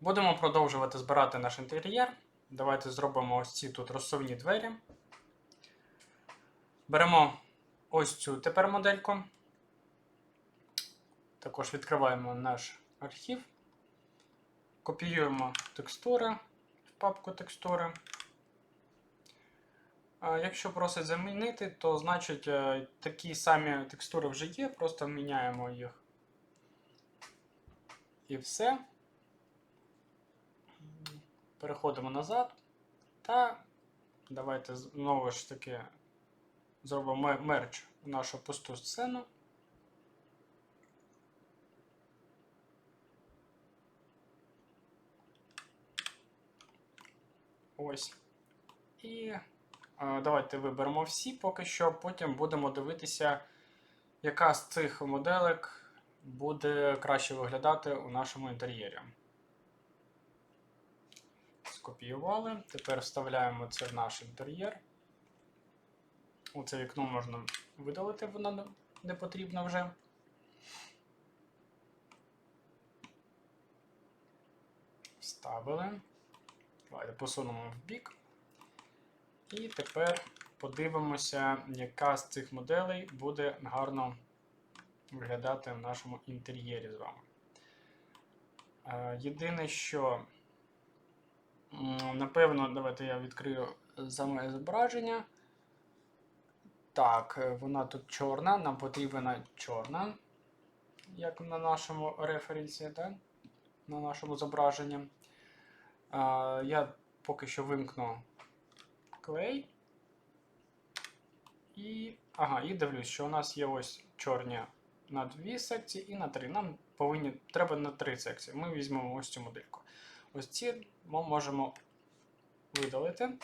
Будемо продовжувати збирати наш інтер'єр. Давайте зробимо ось ці тут розсувні двері. Беремо ось цю тепер модельку. Також відкриваємо наш архів. Копіюємо текстури в папку текстури. Якщо просить замінити, то значить е, такі самі текстури вже є, просто міняємо їх. І все. Переходимо назад. Та давайте знову ж таки зробимо мерч в нашу пусту сцену. Ось. І е, давайте виберемо всі поки що, потім будемо дивитися, яка з цих моделек буде краще виглядати у нашому інтер'єрі. Скопіювали. Тепер вставляємо це в наш інтер'єр. Оце вікно можна видалити, воно не- потрібно вже. Вставили. Давайте посунемо в бік. І тепер подивимося, яка з цих моделей буде гарно виглядати в нашому інтер'єрі з вами. Е, Єдине, що, напевно, давайте я відкрию саме зображення. Так, е, вона тут чорна, нам потрібна чорна, як на нашому референсі, так? на нашому зображенні. Я поки що вимкну клей. І, ага, і дивлюсь, що у нас є ось чорні на дві секції і на три. Нам повинні, треба на три секції. Ми візьмемо ось цю модельку. Ось ці ми можемо видалити.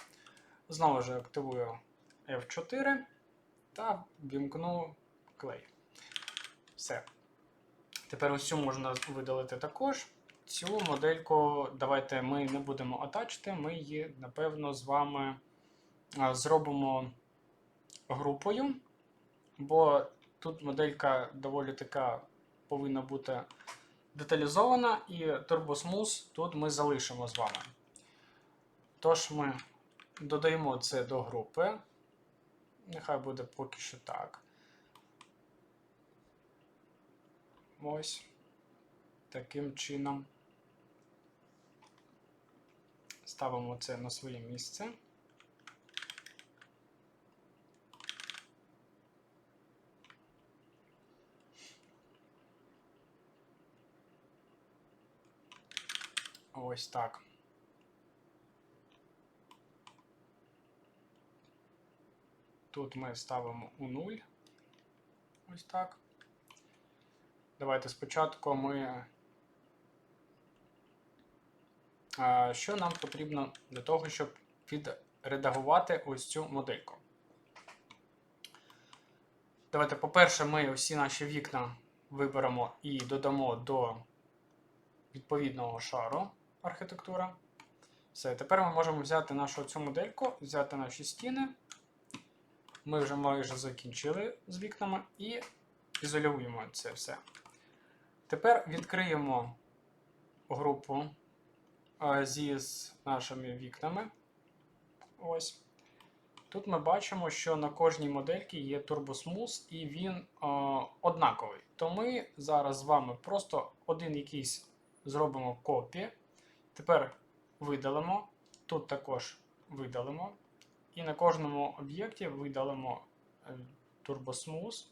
Знову ж активую F4 та вімкну клей. Все. Тепер ось цю можна видалити також. Цю модельку давайте ми не будемо атачити, ми її, напевно, з вами зробимо групою, бо тут моделька доволі така повинна бути деталізована, і Turbo Smooth тут ми залишимо з вами. Тож ми додаємо це до групи. Нехай буде поки що так. Ось таким чином. Ставимо це на своє місце. Ось так. Тут ми ставимо у 0. Ось так. Давайте спочатку ми. Що нам потрібно для того, щоб відредагувати ось цю модельку? Давайте, по-перше, ми всі наші вікна виберемо і додамо до відповідного шару архітектура. Все, тепер ми можемо взяти нашу цю модельку, взяти наші стіни. Ми вже майже закінчили з вікнами і ізолюємо це все. Тепер відкриємо групу зі з нашими вікнами. Ось. Тут ми бачимо, що на кожній модельці є Smooth і він а, однаковий. То ми зараз з вами просто один якийсь зробимо копі. Тепер видалимо. Тут також видалимо. І на кожному об'єкті видалимо е, Turbo Smooth.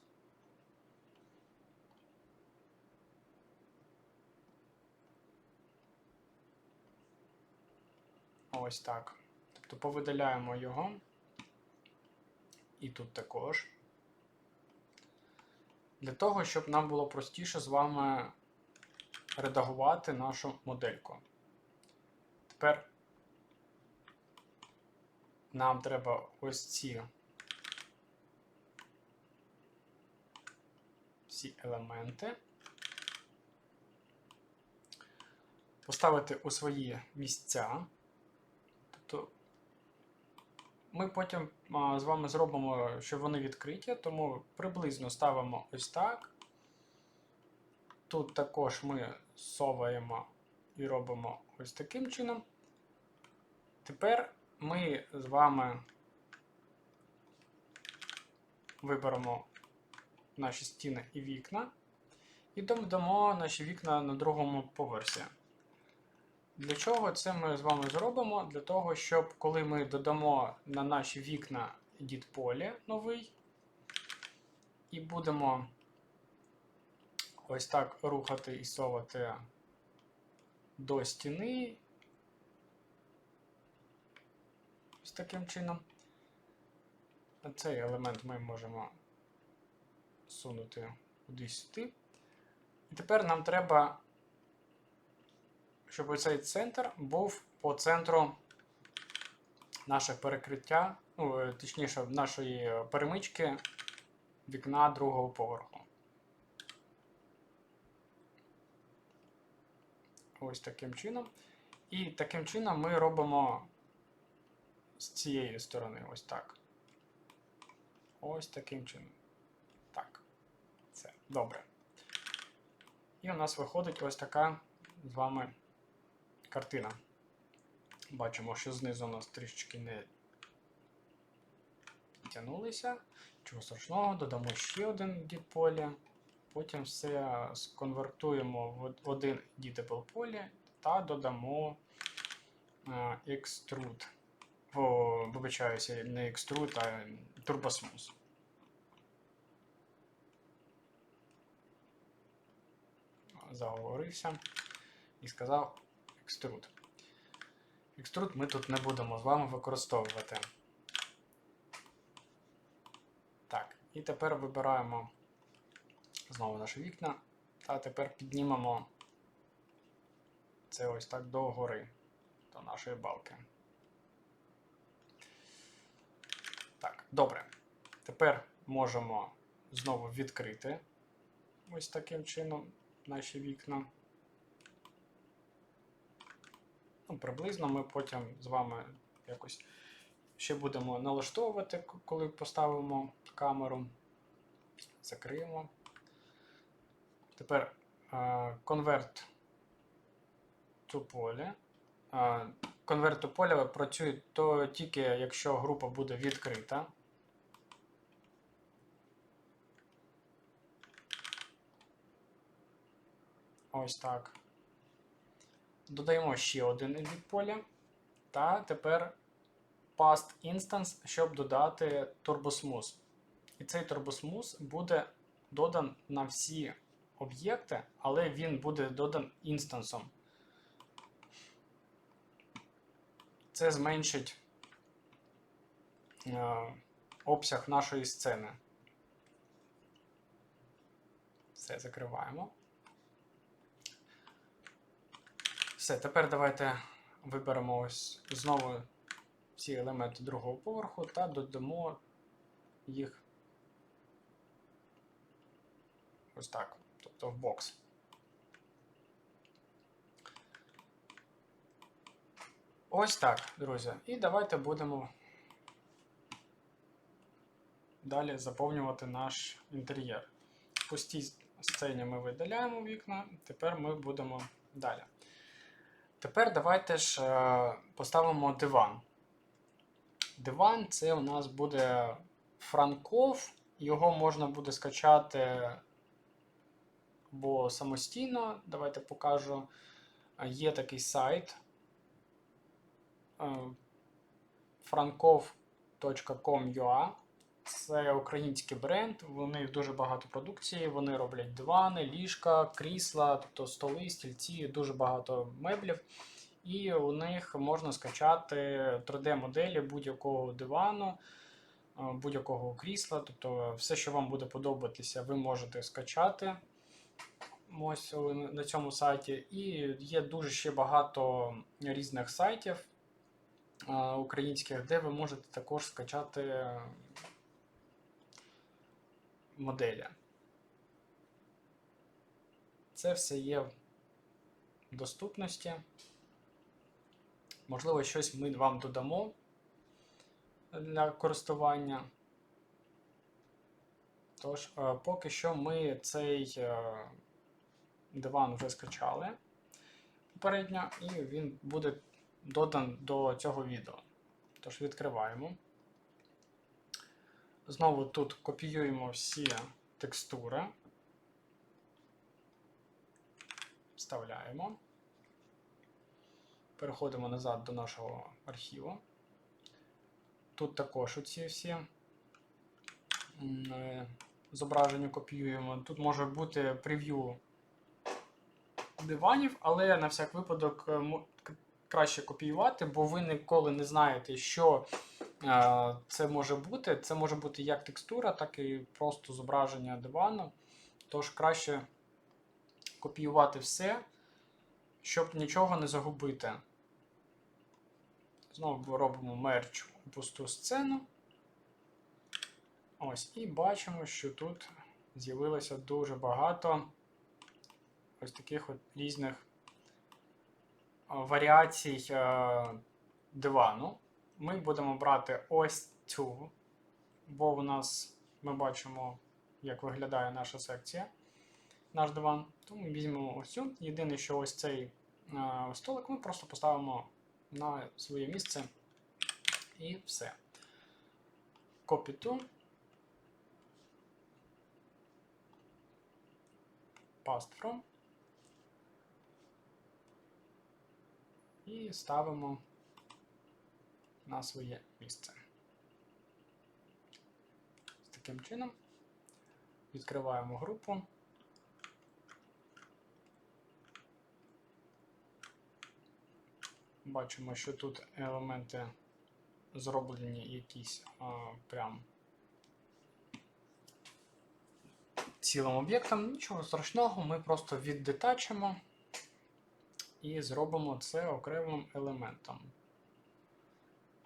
Ось так. Тобто повидаляємо його. І тут також. Для того, щоб нам було простіше з вами редагувати нашу модельку. Тепер нам треба ось ці всі елементи поставити у свої місця. Тобто ми потім з вами зробимо, що вони відкриті, тому приблизно ставимо ось так. Тут також ми соваємо і робимо ось таким чином. Тепер ми з вами виберемо наші стіни і вікна і додамо наші вікна на другому поверсі. Для чого це ми з вами зробимо? Для того, щоб коли ми додамо на наші вікна дід полі новий, і будемо ось так рухати і совати до стіни. Ось таким чином. Цей елемент ми можемо сунути кудись сюди. І тепер нам треба, щоб цей центр був по центру наше перекриття, ну, е, точніше, нашої перемички вікна другого поверху. Ось таким чином. І таким чином ми робимо з цієї сторони ось так. Ось таким чином. Так. Все. Добре. І у нас виходить ось така з вами картина. Бачимо, що знизу у нас трішечки не тягнулися. Чого страшного, додамо ще один дід полі. Потім все сконвертуємо в один editable полі та додамо е, extrude. О, вибачаюся, не extrude, а turbosmooth. Заговорився і сказав extrude. Extrude ми тут не будемо з вами використовувати. Так, і тепер вибираємо знову наші вікна. Та тепер піднімемо це ось так до гори, до нашої балки. Так, добре. Тепер можемо знову відкрити ось таким чином наші вікна. Ну, Приблизно ми потім з вами якось ще будемо налаштовувати, коли поставимо камеру. Закриємо. Тепер Convert to поле. Convert to поле працює то тільки, якщо група буде відкрита. Ось так. Додаємо ще один edit поля. Та тепер past instance, щоб додати TurboSmooth. І цей TurboSmooth буде додан на всі об'єкти, але він буде додан інстансом. Це зменшить е, обсяг нашої сцени. Все, закриваємо. Все, тепер давайте виберемо ось знову всі елементи другого поверху та додамо їх ось так, тобто в бокс. Ось так, друзі. І давайте будемо далі заповнювати наш інтер'єр. В пустій сцені ми видаляємо вікна, тепер ми будемо далі. Тепер давайте ж е, поставимо диван. Диван це у нас буде франков, його можна буде скачати або самостійно. Давайте покажу. Е, Є такий сайт е, frankov.com.ua. Це український бренд, у них дуже багато продукції. Вони роблять дивани, ліжка, крісла, тобто столи, стільці, дуже багато меблів. І у них можна скачати 3D-моделі будь-якого дивану, е, будь-якого крісла. Тобто все, що вам буде подобатися, ви можете скачати ось на цьому сайті. І є дуже ще багато різних сайтів е, українських, де ви можете також скачати моделі. Це все є в доступності. Можливо, щось ми вам додамо для користування. Тож, е, поки що ми цей е, диван вже скачали. попередньо, і він буде додан до цього відео. Тож відкриваємо. Знову тут копіюємо всі текстури, вставляємо. Переходимо назад до нашого архіву. Тут також оці всі м, зображення копіюємо. Тут може бути прев'ю диванів, але на всяк випадок е, краще копіювати, бо ви ніколи не знаєте, що е, це може бути. Це може бути як текстура, так і просто зображення дивану. Тож краще копіювати все, щоб нічого не загубити. Знову робимо мерч у пусту сцену. Ось, і бачимо, що тут з'явилося дуже багато ось таких от різних варіацій дивану. Ми будемо брати ось цю, бо в нас ми бачимо, як виглядає наша секція, наш диван. Тому візьмемо ось цю. Єдине, що ось цей столик ми просто поставимо на своє місце і все. Copy. Paste from. І ставимо на своє місце. Таким чином відкриваємо групу. Бачимо, що тут елементи зроблені якісь а, прям цілим об'єктом. Нічого страшного, ми просто віддетачимо і зробимо це окремим елементом.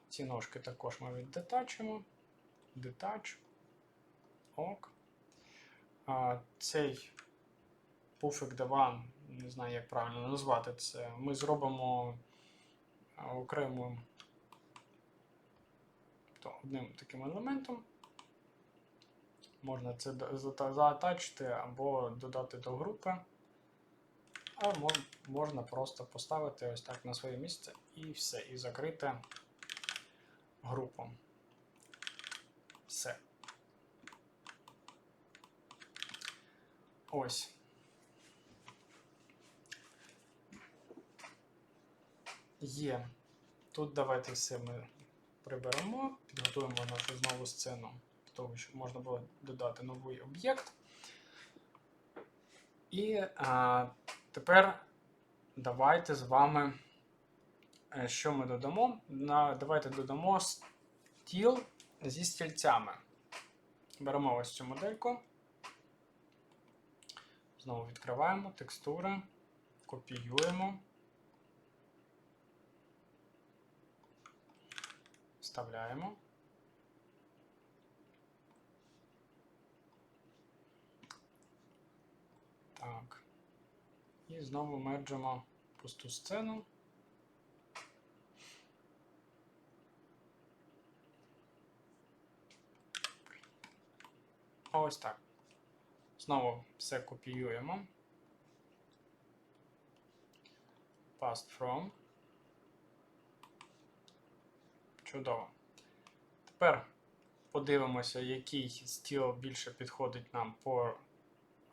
Ці ножки також ми віддетачимо. Детач. Ок. А, цей пуфик диван, не знаю, як правильно назвати це, ми зробимо окремим одним таким елементом. Можна це заатачити або додати до групи. А можна просто поставити ось так на своє місце і все, і закрити групу. Все. Ось. Є. Тут давайте все ми приберемо, підготуємо нашу знову сцену того, щоб можна було додати новий об'єкт. І а, тепер давайте з вами, е, що ми додамо? На, давайте додамо стіл зі стільцями. Беремо ось цю модельку. Знову відкриваємо текстури, копіюємо. Вставляємо. Так. І знову мерджимо пусту сцену. Ось так. Знову все копіюємо. Past from. Чудово. Тепер подивимося, який стіл більше підходить нам по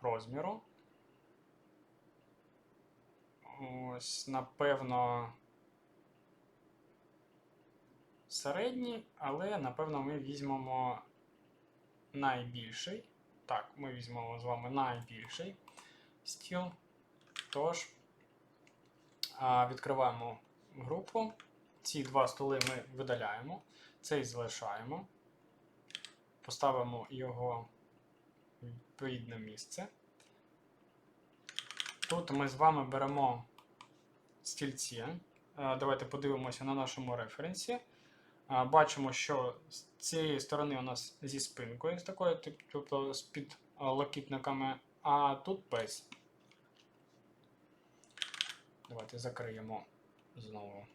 розміру. Ось, напевно, середній, але напевно ми візьмемо найбільший. Так, ми візьмемо з вами найбільший стіл. Тож, відкриваємо групу. Ці два столи ми видаляємо, цей залишаємо, поставимо його в відповідне місце. Тут ми з вами беремо стільці. Е, Давайте подивимося на нашому референсі. Е, Бачимо, що з цієї сторони у нас зі спинкою, з такою, тобто з під е, локітниками, а тут без. Давайте закриємо знову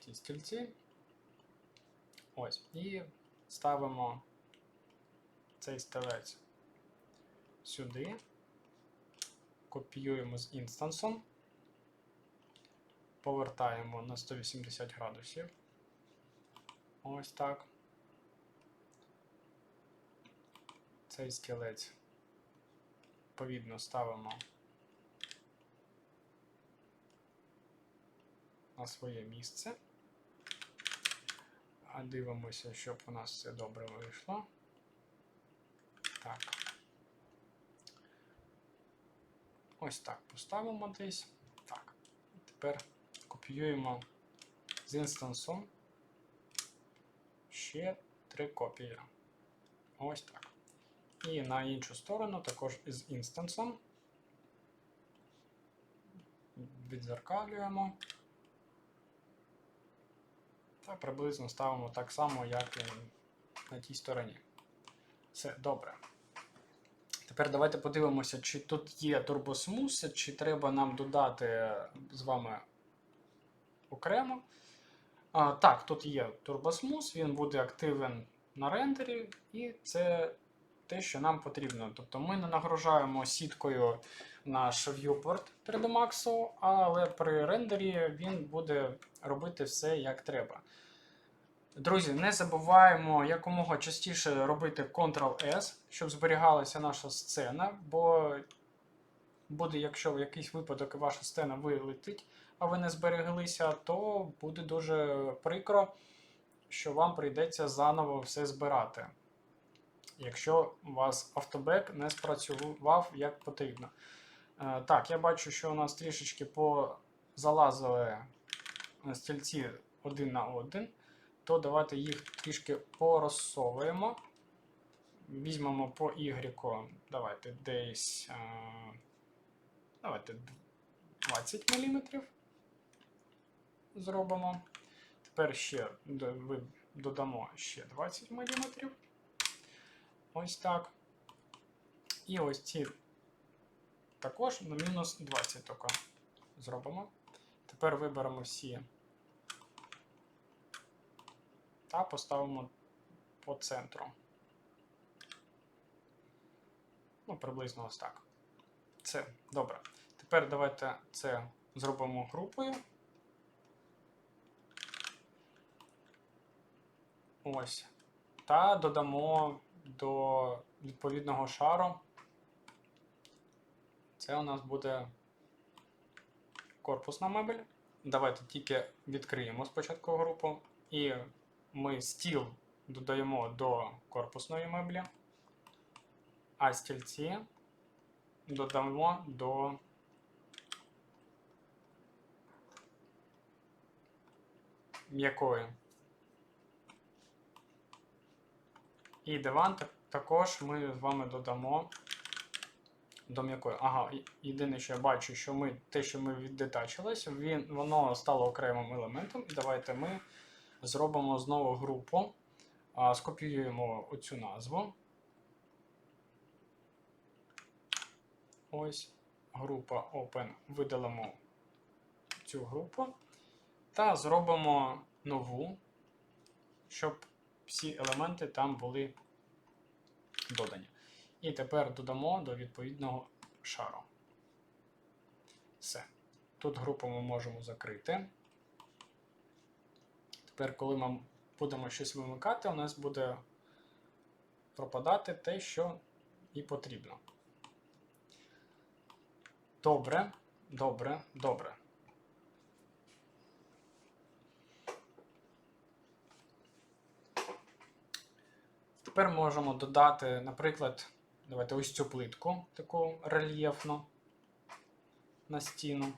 ці стільці. Ось. І ставимо цей стелець сюди. Копіюємо з інстансом. повертаємо на 180 градусів. Ось так. Цей стілець відповідно ставимо на своє місце. А дивимося, щоб у нас все добре вийшло. Так. Ось так поставимо десь. Так. Тепер копіюємо з інстансом ще три копії. Ось так. І на іншу сторону також із інстансом. Відзеркалюємо. Та приблизно ставимо так само, як і на тій стороні. Все, добре. Тепер давайте подивимося, чи тут є турбосмус, чи треба нам додати з вами окремо. А, так, тут є турбосмус, він буде активен на рендері, і це те, що нам потрібно. Тобто ми не нагружаємо сіткою наш viewport 3D Max, але при рендері він буде робити все як треба. Друзі, не забуваємо якомога частіше робити Ctrl-S, щоб зберігалася наша сцена, бо буде, якщо в якийсь випадок ваша сцена вилетить, а ви не збереглися, то буде дуже прикро, що вам прийдеться заново все збирати. Якщо у вас автобек не спрацював як потрібно. Е, Так, я бачу, що у нас трішечки позалазили стільці один на один то давайте їх трішки порозсовуємо. Візьмемо по Y, давайте десь давайте 20 мм зробимо. Тепер ще додамо ще 20 мм. Ось так. І ось ці також на мінус 20 тільки зробимо. Тепер виберемо всі та поставимо по центру. Ну, приблизно ось так. Це добре. Тепер давайте це зробимо групою. Ось. Та додамо до відповідного шару. Це у нас буде корпусна мебель. Давайте тільки відкриємо спочатку групу і ми стіл додаємо до корпусної меблі, а стільці додамо до м'якої. І диван також ми з вами додамо до м'якої. Ага, єдине, що я бачу, що ми те, що ми віддетачились, він, воно стало окремим елементом. Давайте ми зробимо знову групу, скопіюємо оцю назву. Ось група Open. Видалимо цю групу та зробимо нову, щоб всі елементи там були додані. І тепер додамо до відповідного шару. Все. Тут групу ми можемо закрити. Тепер, коли ми будемо щось вимикати, у нас буде пропадати те, що і потрібно. Добре, добре, добре. Тепер можемо додати, наприклад, давайте ось цю плитку, таку рельєфну на стіну.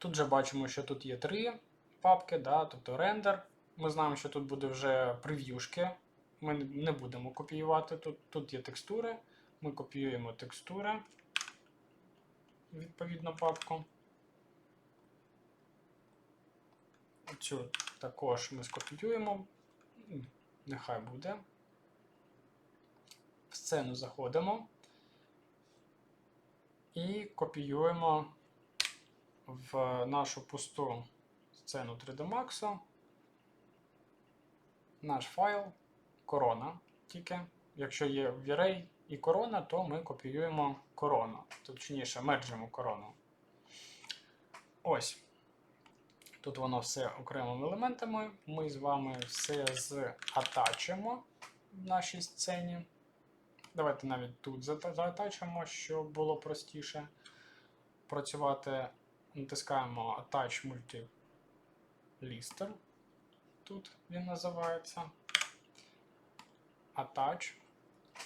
Тут же бачимо, що тут є три папки, да, тобто рендер. Ми знаємо, що тут буде вже прев'юшки. Ми не будемо копіювати. Тут тут є текстури. Ми копіюємо текстури, відповідно папку. Цю також ми скопіюємо. Нехай буде. В сцену заходимо і копіюємо в нашу пусту сцену 3D Max наш файл корона тільки. Якщо є V-Ray і корона, то ми копіюємо корону. Точніше, мерджимо корону. Ось. Тут воно все окремими елементами. Ми з вами все затачимо в нашій сцені. Давайте навіть тут зата- затачимо, щоб було простіше працювати. Натискаємо Attach Multi Lister. Тут він називається. Attach.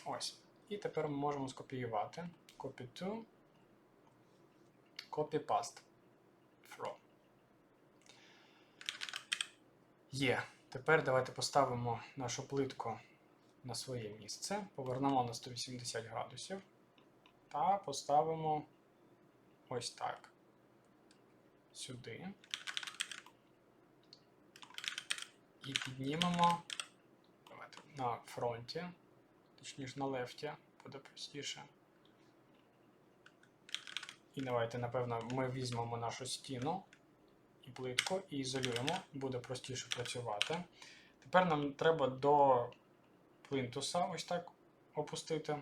Ось. І тепер ми можемо скопіювати. Copy to. Copy paste. From. Є. Тепер давайте поставимо нашу плитку на своє місце. Повернемо на 180 градусів. Та поставимо ось так. Сюди. І піднімемо давайте, на фронті, точніше на лефті, буде простіше. І давайте, напевно, ми візьмемо нашу стіну і плитку і ізолюємо, буде простіше працювати. Тепер нам треба до плинтуса ось так опустити.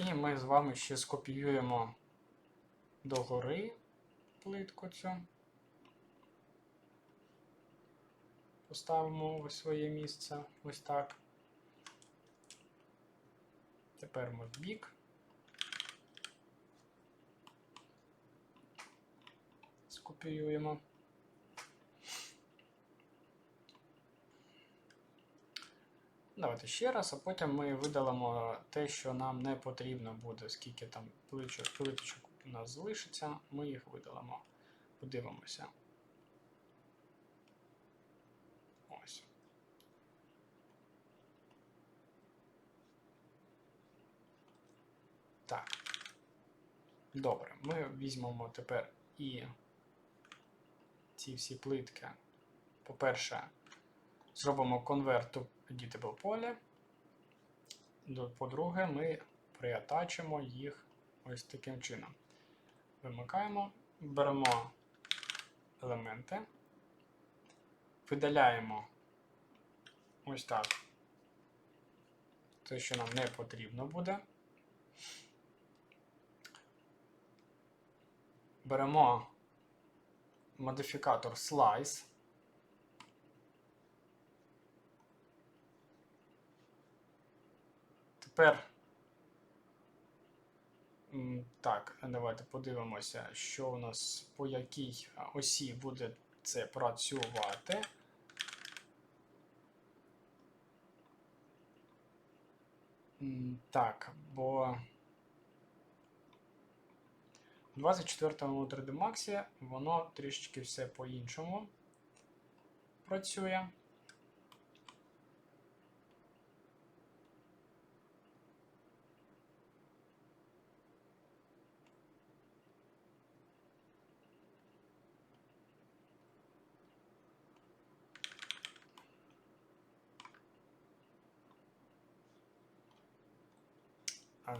І ми з вами ще скопіюємо догори плитку цю. Поставимо в своє місце ось так. Тепер ми в бік. Скопіюємо. Давайте ще раз, а потім ми видалимо те, що нам не потрібно буде, скільки там плиточок, у нас залишиться, ми їх видалимо. Подивимося. Ось. Так. Добре, ми візьмемо тепер і ці всі плитки. По-перше, зробимо to editable поле. По-друге, ми приатачимо їх ось таким чином. Вимикаємо, беремо елементи, видаляємо ось так. Те, що нам не потрібно буде. Беремо модифікатор slice. Тепер так, давайте подивимося, що у нас по якій осі буде це працювати. Так, бо в 24-му 3D Max воно трішечки все по-іншому працює.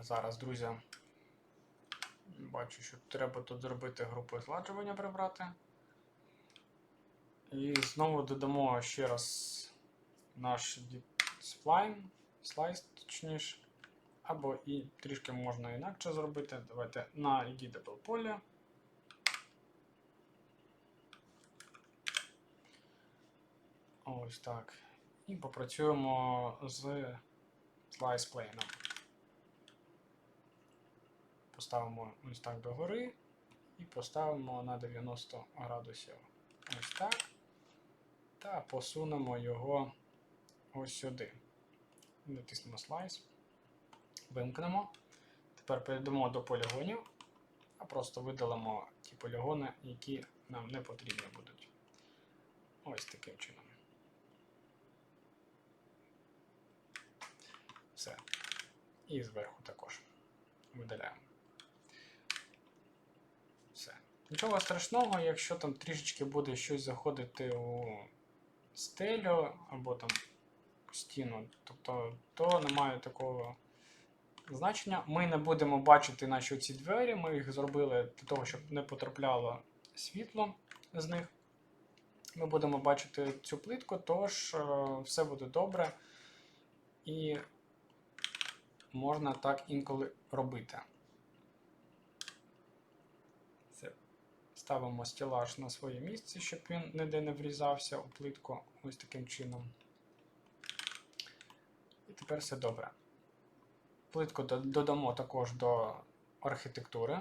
Зараз, друзі, бачу, що треба тут зробити групу зладжування прибрати. І знову додамо ще раз наш spline, слайс, точніше. Або і трішки можна інакше зробити. Давайте на editable поле. Ось так. І попрацюємо з slice plane. Поставимо ось так догори і поставимо на 90 градусів ось так. Та посунемо його ось сюди. Натиснемо слайс. Вимкнемо. Тепер перейдемо до полігонів, а просто видалимо ті полігони, які нам не потрібні будуть. Ось таким чином. Все. І зверху також видаляємо. Все. Нічого страшного, якщо там трішечки буде щось заходити у стелю або там стіну, тобто то немає такого значення. Ми не будемо бачити наші ці двері, ми їх зробили для того, щоб не потрапляло світло з них. Ми будемо бачити цю плитку, тож е, все буде добре і можна так інколи робити. Ставимо стілаж на своє місце, щоб він ніде не врізався у плитку ось таким чином. І тепер все добре. Плитку додамо також до архітектури.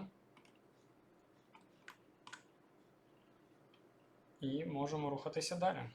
І можемо рухатися далі.